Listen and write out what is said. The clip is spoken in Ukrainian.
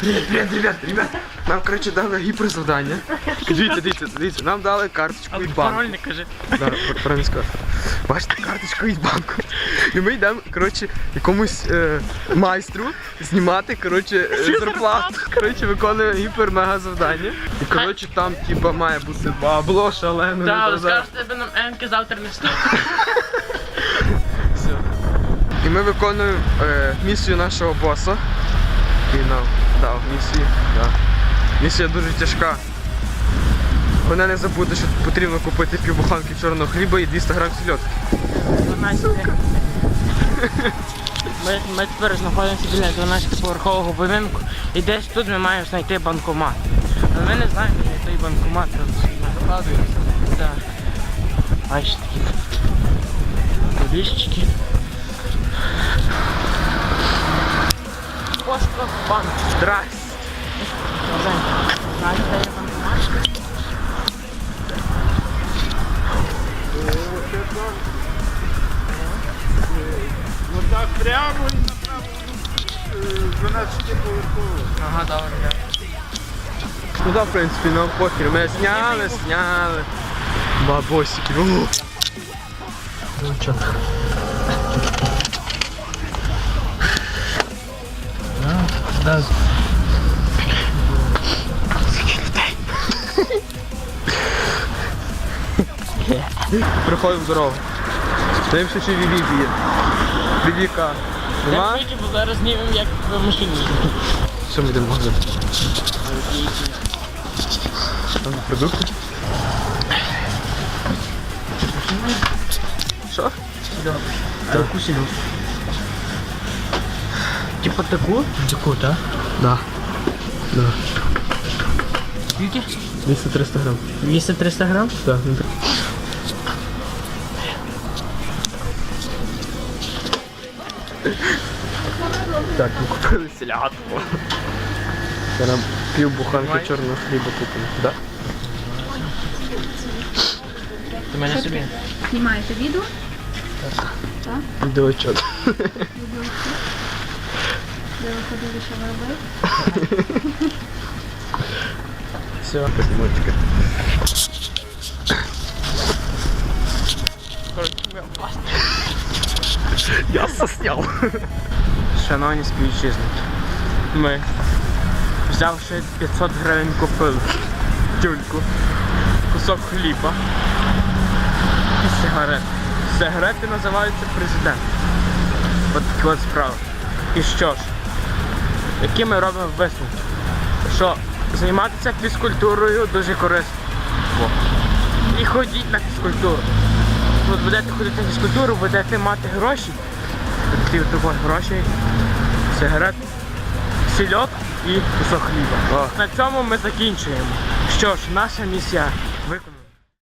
Привіт, ребят, ребят. Нам, коротше, дали гіперзавдання. Дивіться, дивіться, дивіться, нам дали карточку від банку. Пароль не кажи. Да, правильно сказав. Бачите, карточку від банку. І ми йдемо, коротше, якомусь е, майстру знімати, коротше, е, зарплату. Коротше, виконуємо гіпер-мега завдання. І коротше там типа має бути бабло шалене. Так, не але тебе нам енки завтра не стане. Все. І ми виконуємо е, місію нашого боса. Він нам дав місію. Да. Місія дуже тяжка. Головне не забути, що потрібно купити півбуханки чорного хліба і 200 грам сільотки. ми, ми тепер знаходимося біля 12-поверхового будинку і десь тут ми маємо знайти банкомат. Але ми не знаємо, де той банкомат. Так. Бачите, такі поліщики. Пошта банк. Здрасте. Банкомат? Ну так прямо і направо е, 12 поверхово. Ага, добре. Ну да, в принципі, нам похер. Ми сняли, сняли. Бабосики. О! Ну. Приходимо в дорогу. Дивимося, чи Віві є. Вівіка. Нема? Бо зараз знімемо, як в машині. Що ми йдемо магазин? Там продукти. Що? Таку сіду. Типа таку? Таку, так? Да. Да. Скільки? 200-300 грам. 200-300 грам? Так, ну так. Так, ми купили селятку. Зараз пів буханки чорного хліба купимо. Да? Ти мене собі. Знімаєте відео? Відеоотчет. Де ви ходили, що ви робили? Все, потімочка. Я сосняв. Шановні співвітчизники, ми, взявши 500 гривень, купили тюльку, кусок хліба і сигарет. Сигарети називаються президент. От такі от справи. І що ж, які ми робимо висновки? Що займатися фізкультурою дуже корисно. І ходіть на фізкультуру. От будете ходити на фізкультуру, будете мати гроші, ті такої грошей, сигарет, сільот і кусок хліба. О. На цьому ми закінчуємо. Що ж, наша місія виконана.